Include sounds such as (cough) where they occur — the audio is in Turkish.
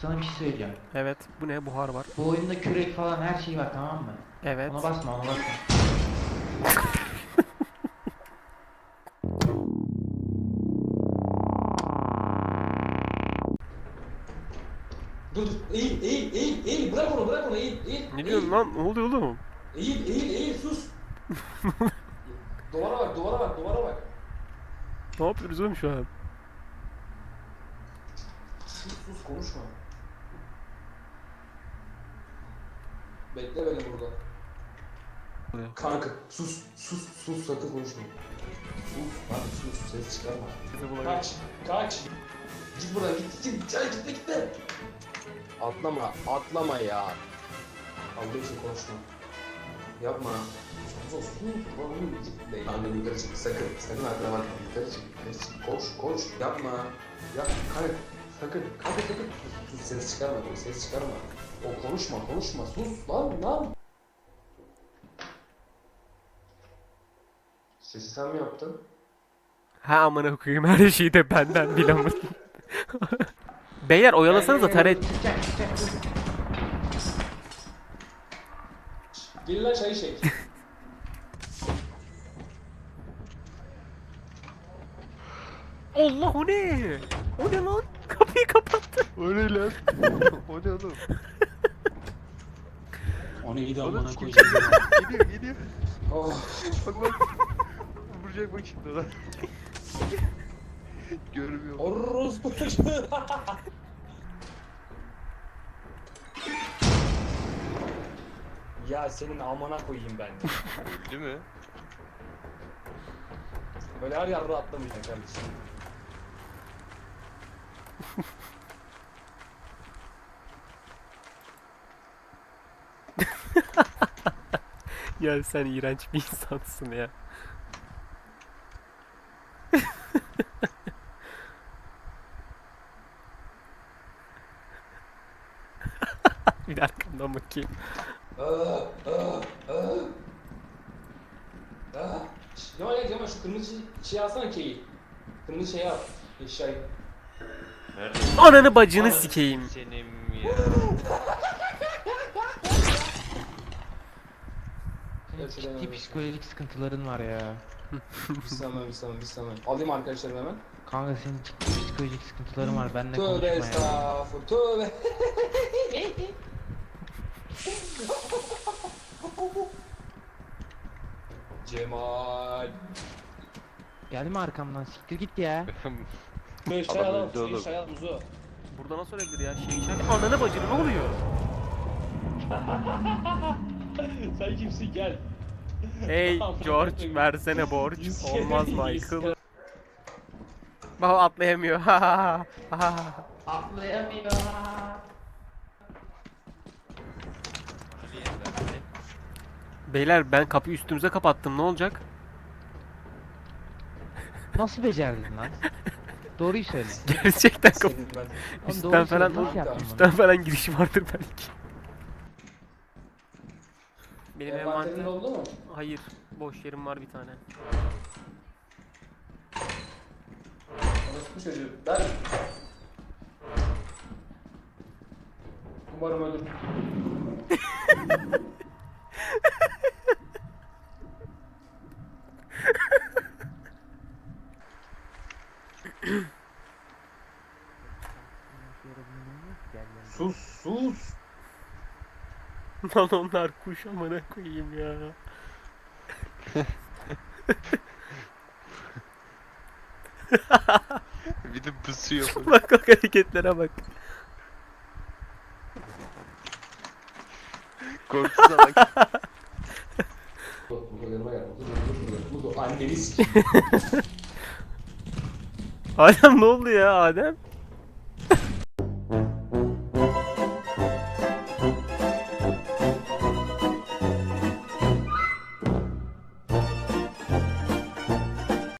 Sana bir şey söyleyeceğim. Evet. Bu ne? Buhar var. Bu oyunda kürek falan her şey var tamam mı? Evet. Ona basma ona basma. Dur (laughs) dur. Eğil eğil eğil eğil. Bırak onu bırak onu eğil eğil. Ne diyorsun lan? Ne oluyor oğlum? Eğil eğil eğil sus. (laughs) duvara bak duvara bak duvara bak. Ne yapıyoruz oğlum şu an? Sus sus konuşma. Bekle beni burada. Oluyor. Kanka sus sus sus sakın konuşma. Sus hadi sus ses çıkarma. Bizi bulabilir. Kaç kaç. Git buradan git git git git git git. Atlama atlama ya. Allah için konuşma. Yapma. Sus sus. Oğlum gitme. Anne yukarı çık sakın. Sakın bakma. Yukarı çık yukarı çık. Koş koş. Yapma. Yap kalk. Sakın. Kalk sakın. Sus ses çıkarma. Ses çıkarma. O konuşma konuşma. Sus lan lan. Sesi sen mi yaptın? Ha amına koyayım her şeyi de benden bilemem. Beyler oyalasanıza taret. Gelin lan çayı çek. (laughs) Allah o ne? O ne lan? Kapıyı kapattı. O ne lan? (laughs) o ne oğlum? Onu iyi de Oğlum amına koyacağım. Geliyor geliyor. oh. Bak bak. Vuracak bak şimdi lan. (laughs) Görmüyorum. Orospu (laughs) ya senin amına koyayım ben. Öldü mü? Böyle her yerde atlamayacaksın kardeşim. Ya sen iğrenç bir insansın ya. bir de arkamdan bakayım. Cemal gel Cemal şu kırmızı şey alsana keyi. Kırmızı şeyi al. Eşyayı. Ananı bacını sikeyim. Senin ya. Senin ciddi psikolojik sıkıntıların var ya. (laughs) Bir saniye bir saniye bir saniye. Alayım arkadaşlarım hemen. Kanka senin ciddi psikolojik sıkıntıların var. Benle Tövbe konuşma ya. estağfur tövbe. (laughs) Cemal. Gelme arkamdan siktir git ya. (laughs) Şey Adam alalım, öldü şey, oğlum. şey alalım Muzo. Burada nasıl ölebilir ya? Şey içeride. Ananı bacını ne oluyor? (laughs) Sen kimsin gel. Hey (laughs) George versene borç. Olmaz Michael. Baba atlayamıyor. (laughs) Atlayamıyor. Beyler ben kapıyı üstümüze kapattım ne olacak? Nasıl becerdin lan? Doğruyu söyle. Gerçekten kapı üstten falan. Nasıl yaptın bunu? üstten falan giriş vardır belki. Benim Envanterin envanter... oldu mu? Hayır. Boş yerim var bir tane. Orospu çocuğu. Ben. Umarım ölür. Sus sus. (laughs) Lan onlar kuş amına koyayım ya. (laughs) Bir de pusuyor. bak bak hareketlere bak. Korktu salak. (laughs) Dur, Burada yanıma gel. Dur, dur, dur, dur, dur. Anneni sikeyim. Adem ne oldu ya Adem?